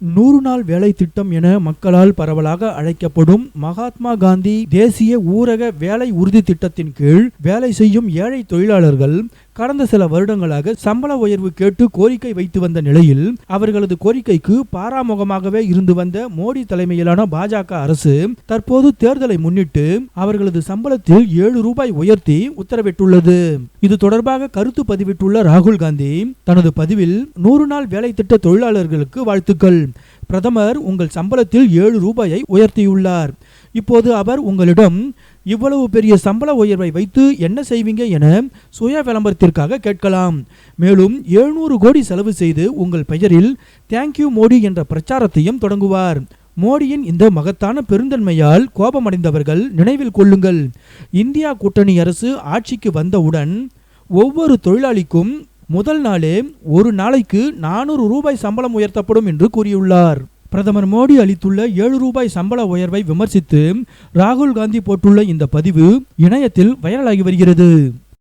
நூறு நாள் வேலை திட்டம் என மக்களால் பரவலாக அழைக்கப்படும் மகாத்மா காந்தி தேசிய ஊரக வேலை உறுதி திட்டத்தின் கீழ் வேலை செய்யும் ஏழை தொழிலாளர்கள் கடந்த சில வருடங்களாக சம்பள உயர்வு கேட்டு கோரிக்கை வைத்து வந்த நிலையில் அவர்களது கோரிக்கைக்கு பாராமுகமாகவே இருந்து வந்த மோடி தலைமையிலான பாஜக அரசு தற்போது தேர்தலை முன்னிட்டு அவர்களது சம்பளத்தில் ஏழு ரூபாய் உயர்த்தி உத்தரவிட்டுள்ளது. இது தொடர்பாக கருத்து பதிவிட்டுள்ள ராகுல் காந்தி தனது பதிவில் நூறு நாள் வேலை திட்ட தொழிலாளர்களுக்கு வாழ்த்துக்கள். பிரதமர் உங்கள் சம்பளத்தில் ஏழு ரூபாயை உயர்த்தியுள்ளார். இப்போது அவர் உங்களிடம் இவ்வளவு பெரிய சம்பள உயர்வை வைத்து என்ன செய்வீங்க என சுய விளம்பரத்திற்காக கேட்கலாம். மேலும் எழுநூறு கோடி செலவு செய்து உங்கள் பெயரில் தேங்க்யூ மோடி என்ற பிரச்சாரத்தையும் தொடங்குவார். மோடியின் இந்த மகத்தான பெருந்தன்மையால் கோபமடைந்தவர்கள் நினைவில் கொள்ளுங்கள். இந்தியா கூட்டணி அரசு ஆட்சிக்கு வந்தவுடன் ஒவ்வொரு தொழிலாளிக்கும் முதல் நாளே ஒரு நாளைக்கு நானூறு ரூபாய் சம்பளம் உயர்த்தப்படும் என்று கூறியுள்ளார். பிரதமர் மோடி அளித்துள்ள ஏழு ரூபாய் சம்பள உயர்வை விமர்சித்து ராகுல் காந்தி போட்டுள்ள இந்த பதிவு இணையத்தில் வைரலாகி வருகிறது.